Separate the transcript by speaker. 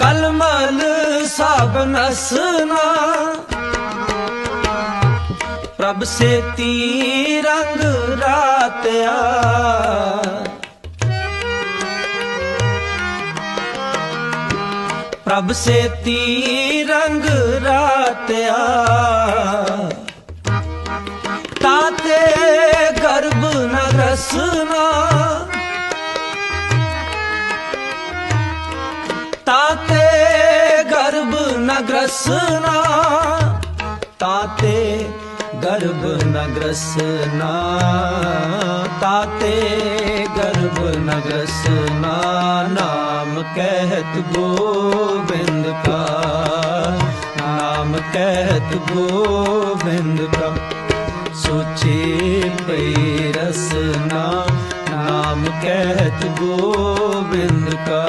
Speaker 1: ਕਲਮਲ ਸਭ ਨਸਨਾ ਪ੍ਰਭ ਸੇਤੀ ਰੰਗ ਰਾਤਿਆ। ਪ੍ਰਭ ਸੇਤੀ ਰੰਗ ਰਾਤਿਆ। ਤਾਤੇ ਗਰਭ ਨ ਗਰਭ ਨ ਗ੍ਰਸਨਾ ਤਾਤੇ ਗਰਭ ਨ ਗ੍ਰਸਨਾ ਤਾਤੇ ਗਰਭ ਨ ਗ੍ਰਸਨਾ ਨਾਮ ਕਹਿਤ ਗੋਬਿੰਦ ਕਾ, ਨਾਮ ਕਹਿਤ ਗੋਬਿੰਦ ਕਾ। ਸੋਚੇ ਪਈ ਰਸਨਾ, ਨਾਮ ਕਹਿਤ ਗੋਬਿੰਦ ਕਾ।